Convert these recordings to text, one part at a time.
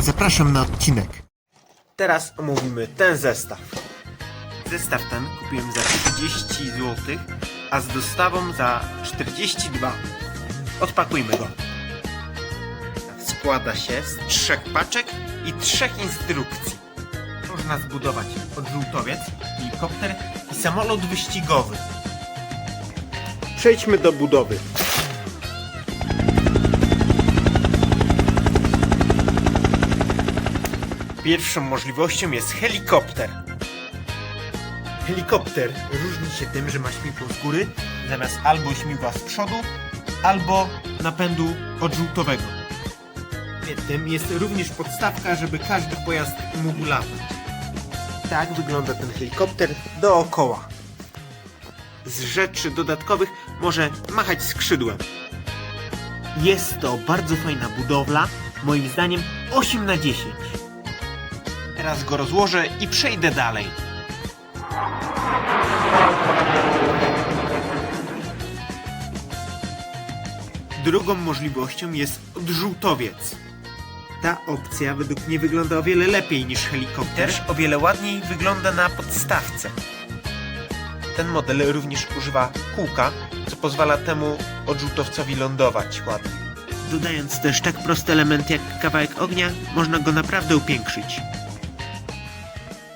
Zapraszam na odcinek. Teraz omówimy ten zestaw. Zestaw ten kupiłem za 30 zł, a z dostawą za 42. Odpakujmy go. Składa się z trzech paczek i trzech instrukcji. Można zbudować odrzutowiec, helikopter i samolot wyścigowy. Przejdźmy do budowy. Pierwszą możliwością jest helikopter. Helikopter różni się tym, że ma śmigło z góry, zamiast albo śmigła z przodu, albo napędu odrzutowego. Tym jest również podstawka, żeby każdy pojazd mógł latać. Tak wygląda ten helikopter dookoła. Z rzeczy dodatkowych może machać skrzydłem. Jest to bardzo fajna budowla, moim zdaniem 8 na 10. Teraz go rozłożę i przejdę dalej. Drugą możliwością jest odrzutowiec. Ta opcja według mnie wygląda o wiele lepiej niż helikopter. Też o wiele ładniej wygląda na podstawce. Ten model również używa kółka, co pozwala temu odrzutowcowi lądować ładnie. Dodając też tak prosty element jak kawałek ognia, można go naprawdę upiększyć.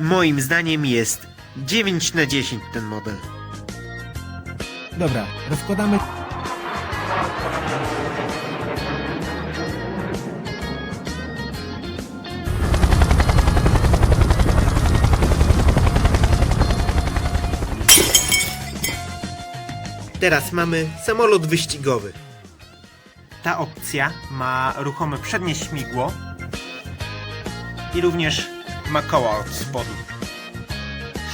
Moim zdaniem jest 9 na 10 ten model. Dobra, rozkładamy. Teraz mamy samolot wyścigowy. Ta opcja ma ruchome przednie śmigło i również ma koła od spodu.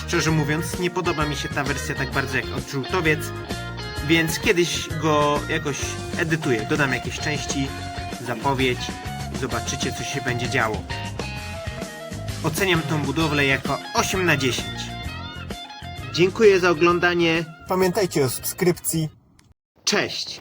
Szczerze mówiąc, nie podoba mi się ta wersja tak bardzo jak odrzutowiec, więc kiedyś go jakoś edytuję. Dodam jakieś części, zapowiedź, zobaczycie co się będzie działo. Oceniam tą budowlę jako 8 na 10. Dziękuję za oglądanie. Pamiętajcie o subskrypcji. Cześć!